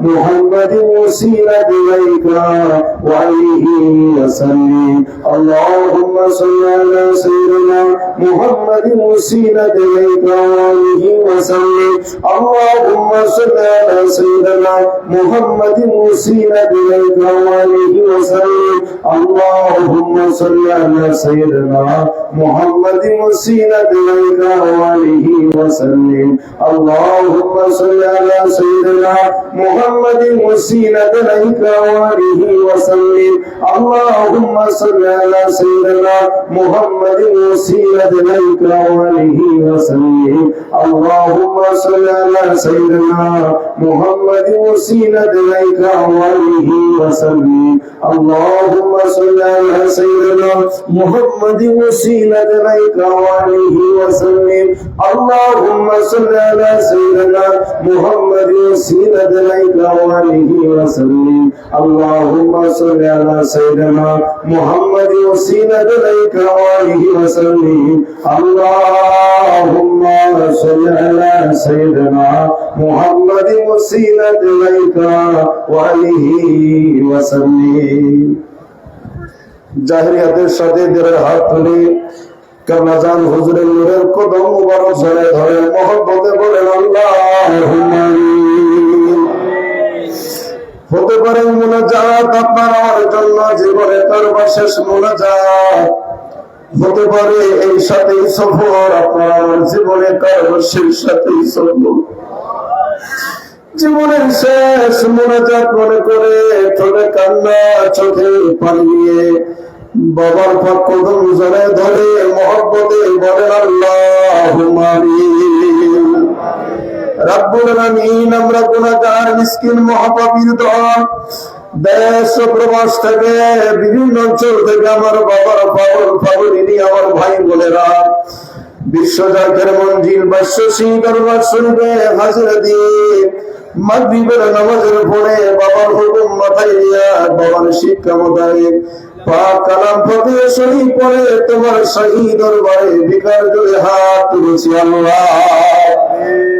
محمد وسيلة إليك وعليه وسلم اللهم صل على سيدنا محمد وسيلة إليك وعليه وسلم. اللهم صل على سيدنا محمد وسيلة إليك وعليه وسلم. اللهم صل على سيدنا محمد وسيلة إليك وعليه وسلم. اللهم صل على سيدنا محمد وسيلة إليك وآله وسلم اللهم صل على سيدنا محمد وسيلة إليك عليك وآله وسلم اللهم صل على سيدنا محمد وسيلة إليك وآله وسلم اللهم صل على سيدنا محمد وسيلة إليك وآله وسلم اللهم صل على سيدنا محمد وسيلة إليك وآله وسلم اللهم صل على سيدنا محمد وسيلة إليك وآله وسلم اللهم صل على سيدنا محمد وسيلة إليك وآله وسلم জাহিরিয়াতের সাথে দেড়ের হাত ধরে কামরাজান হুজুরের নূরের কদম মুবারক ধরে ধরে পারে মোনাজাত আপনার আমার জন্য জীবনে তার শেষ মোনাজাত হতে পারে এই সাথেই সফর, আপনার আমার জীবনে তার শেষ সাথেই সফর। জীবনের শেষ মোনাজাত মনে করে ঠোঁটে কান্না, চোখে পালিয়ে বাবার পাক কদম জড়ে ধরে, মহব্বতে বলেন আল্লাহ মারি রাব্বুল আলামিন, আমরা গুনাহগার, মিসকিন মহাপাপীর দল দেশ প্রবাস থেকে, বিভিন্ন অঞ্চল থেকে আমার বাবার পাগল পাগলিনী, আমার ভাই বোনেরা বিশ্বজাতের মঞ্জিল বাস্য সিং দরবার শরীফে হাজিরা দিয়ে মাগরিবের নামাজের পরে বাবার হুকুম মাথায় নিয়ে বাবার শিক্ষা মোতাবেক পাক কালাম ফতে শরীফ পরে তোমার শহীদ দরবারে বিকার জুড়ে হাত তুলেছি আল্লাহ।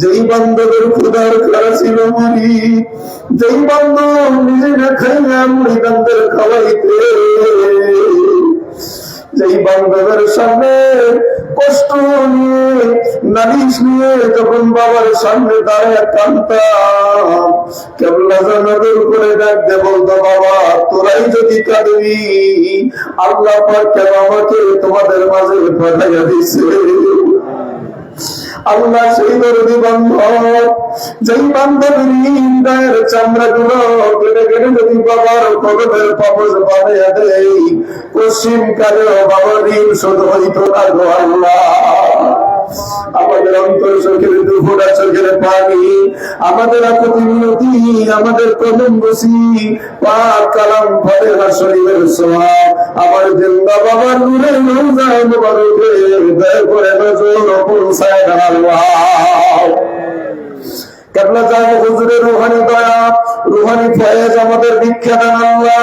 যেই বান্ধবের খুদার খারা ছিল মারি যেই বান্ধব নিজে না খাইয়া মুড়ি বান্ধবের খাওয়াইতে। যেই বান্ধবের সামনে কষ্ট নিয়ে, নালিশ নিয়ে যখন বাবার সামনে দাঁড়ায় কান্তাম কেবলা জানাদের করে ডাকতে বলতো, বাবা, তোরাই যদি কাঁদবি, আল্লাহ পাক কেন আমাকে তোমাদের মাঝে পাঠাইয়া দিছে আল্লাহ সেই দরদি বন্ধ। যেই বান্ধবের ইন্দ্রের চামড়া গুলো কেটে কেটে যদি বাবার কদমের পাপস বানাইয়া দেয় পশ্চিম কালে বাবার ঋণ শোধ হইত না গো আল্লাহ আমাদের অন্তর চোখের দুপুরা চোখের পানি, আমাদের মিনতি আমাদের কলম বসি, পাক কালাম ফলে সোয়া আমার জিন্দা বাবার নূরে মুবারকে, দয়া করে নজর পৌঁছায় আল্লাহ কেবলা জানে হুজুরের রুহানি দয়া? রুহানি ফয়েজ আমাদের দেন আল্লাহ।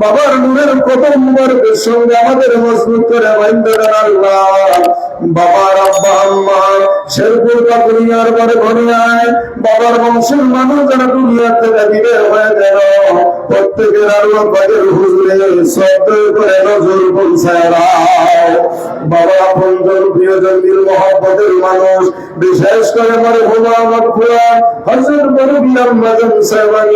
বাবার নূরের প্রথম মুবারকের সঙ্গে আমাদের মজবুত করে বাইন্ধ দেন আল্লাহ। বাবার আব্বা, আম্মা, শেরপুর কা দুনিয়ার বারে ঘনিয়ায় বাবার বংশের মানুষ যারা দুনিয়ার থেকে বিদায় হয়ে গেল, প্রত্যেকের আল্লাহ বাগের হুজুরে শব্দ করে নজর পৌঁছায় বাবা, আপনজন, প্রিয়জন মিল মহব্বতের মানুষ, বিশেষ করে মরে হুমা মরফুয়া হজরত বরবি আম্মাজান সাহেবানি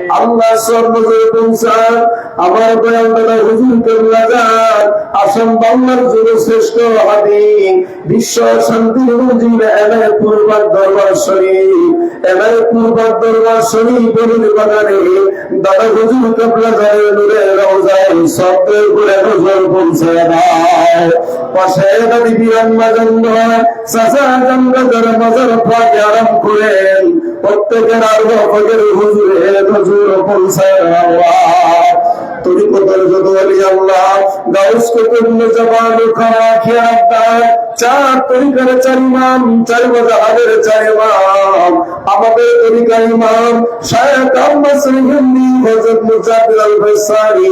আল্লাহ সর নজর পৌঁছান আমার দয়াল হুজুর কেবলা যান আসাম বাংলার যুগ শ্রেষ্ঠ হাদি বিশ্ব শান্তির মঞ্জিল এলায় পূর্বার দরবার শরীফ এলায় পূর্বার দরবার শরীফ বলির বাগানে দাদা হুজুর কেবলা যায় নূরে রওজায় শব্দের করে নজর পৌঁছায় দাও নদী বিরান মাজন্দ সাসা জঙ্গলের মজর পাকে আরাম করেন প্রত্যেকের আর ফজর হুজুরে নজর পৌঁছায় আল্লাহ। তরিকতের যদুয়ালি আল্লাহ, গাউস কুতুব জবান খাওয়া খেয়া চার তরিকার চার ইমাম, চার মজাহাবের চার ইমাম। আমাদের তরিকার ইমাম শায়খ আহমদ সৈহিন্দি হযরত মুজাদ্দিদ আল ফসারি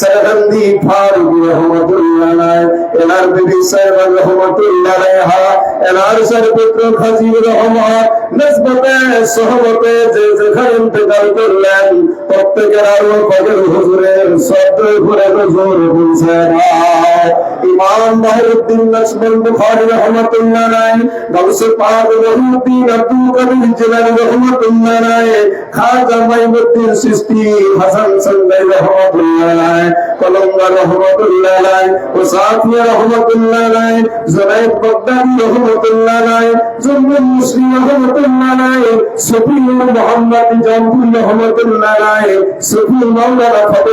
সরহন্দি ফারুক রহমাতুল্লাহ। আলাইহি এনার বিবি সাহেব রহমাতুল্লাহ আলাইহা এনার সরপুত্র খাজির রহমান, নসবতে, সহবতে যে যেখানে ইন্তেকাল করলেন, প্রত্যেকের আরও কবর হুজুরের সদ্য ঘুরে হুজুর বুঝেন ইমাম বাহরুদ্দিন নসবুল বুখারী রহমাতুল্লাহ আলাইহি গাউসে পাক রহিউদ্দিন আব্দুল কাদের জিলানী রহমাতুল্লাহ আলাইহি খাজা মাইনুদ্দিন সিস্তি হাসান সান্দাই রহমাতুল্লাহ আলাইহি কলঙ্গা রহমাতুল্লাহ আলাইহি ও সাফিয়া রহমাতুল্লাহ আলাইহি জুনাইদ বাগদাদি রহমাতুল্লাহ আলাইহি জুমরুল মুসলিম রহমাতুল্লাহ আলাইহি সফিউল মুহাম্মদ জামপুর রহমাতুল্লাহ আলাইহি সফিউল মাওলানা ফতে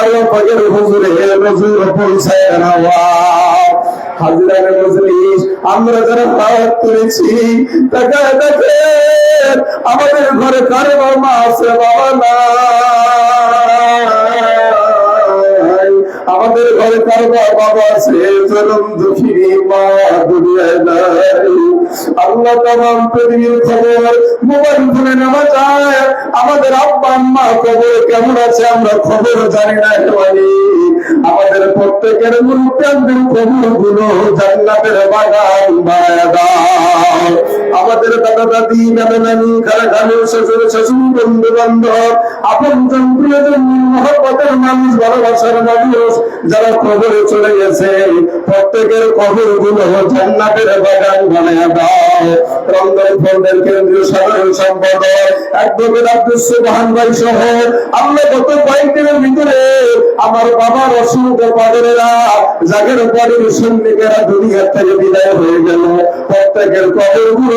আলো পাকের হুজুরে নজুর পৌঁছায় নেওয়া হাজিরানে মজলিস, আমরা যারা দাওয়াত করেছি, তাকে দেখেন আমাদের ঘরে কারও বাবা আছে, বাবা না আমাদের ঘরে কারও বাবা আছে জনম দুঃখী মা দুনিয়ায় নাই। আল্লাহ তামাম পৃথিবীর খবর মোবাইল ফোনে নেওয়া যায় আমাদের আব্বা আম্মা খবর কেমন আছে আমরা খবর জানি না মানে আমাদের প্রত্যেকের মুরুব্বানদের খবরগুলো জান্নাতের বাগান বানায় দাও আমাদের দাদা দাদি নানা খালা খালু, শ্বশুর শ্বশুর, বন্ধু বান্ধব, আপন জন প্রিয়জন, মহব্বতের মানুষ, ভালোবাসার মানুষ, যারা কবরে চলে গেছে, প্রত্যেকের কবরগুলো জান্নাতের বাগান বানায় দাও। ফন্ডের কেন্দ্রীয় সাধারণ সুবহান ভাই সহ, আমরা গত কয়েকদিনের ভিতরে আমার বাবার দুনিয়ার থেকে বিদায় হয়ে গেল। প্রত্যেকের কবরগুলো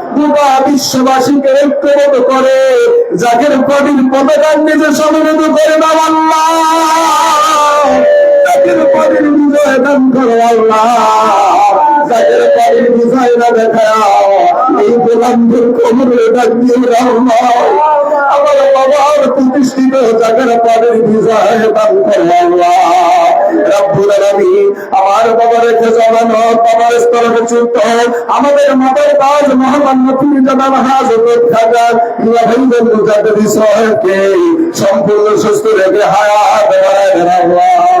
গোটা বিশ্ববাসীকে ঐক্যবদ্ধ করে জাগের কবির পতাকার নিজে সমবেত করে না আল্লাহ। করো আল্লাহ এই রহমান আমার বাবার প্রতিষ্ঠিত জাগের প্রবীণ বিজয় করো আল্লাহ। আমার জমানো বাবার স্তরে চুক্ত আমাদের মাতার কাজ মহামান্য পীর জানান হাজরত খাজা ইয়া ভাইদের মুজাদ্দিদ সম্পূর্ণ সুস্থ রেখে হায়াত বাড়ায় আল্লাহ।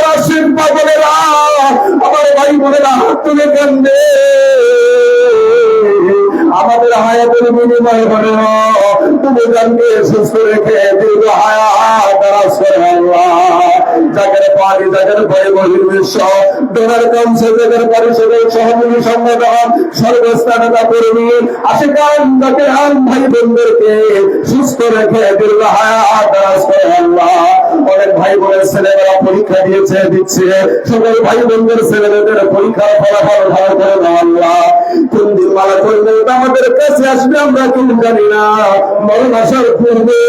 বাবার আশীর্বাদ বলেরা আমার ভাই বোনেরা, হাত তুলে কান্দে। আমাদের হায়াতের বিনিময় বলে তুমি জানবে সুস্থ রেখে দীর্ঘ হায়াত দারাজ জাগের পানি জাগের ভয়ে বহির বিশ্ব ডোনার কাউন্সে জাগের পরিষদের সহযোগী সংগঠন সর্বস্থানতা কর্মী আশিকান জাকের আন ভাই বোনদেরকে সুস্থ রেখে দীর্ঘ হায়াত দারাজ করে আল্লাহ। অনেক ভাই বোনের ছেলেমেয়েরা পরীক্ষা দিয়েছে, দিচ্ছে। সকল ভাই বোনদের ছেলেমেয়েদের পরীক্ষার ফলাফল ভালো করে দাও আল্লাহ। কোন দিন মালা করবে আমাদের কাছে আসবে, আমরা কেউ জানি না। মরণ আসার পূর্বে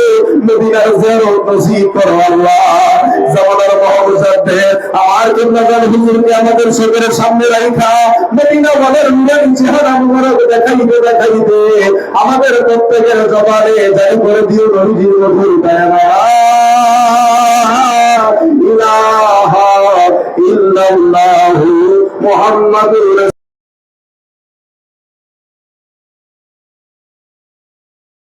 মদিনার জিয়ারত নসিব করো আল্লাহ। জামানার আমাদের প্রত্যেকের জবানে যাই করে দিও নবীজির মধুর দয়ামা ইলাহা ইল্লাল্লাহু মুহাম্মাদুর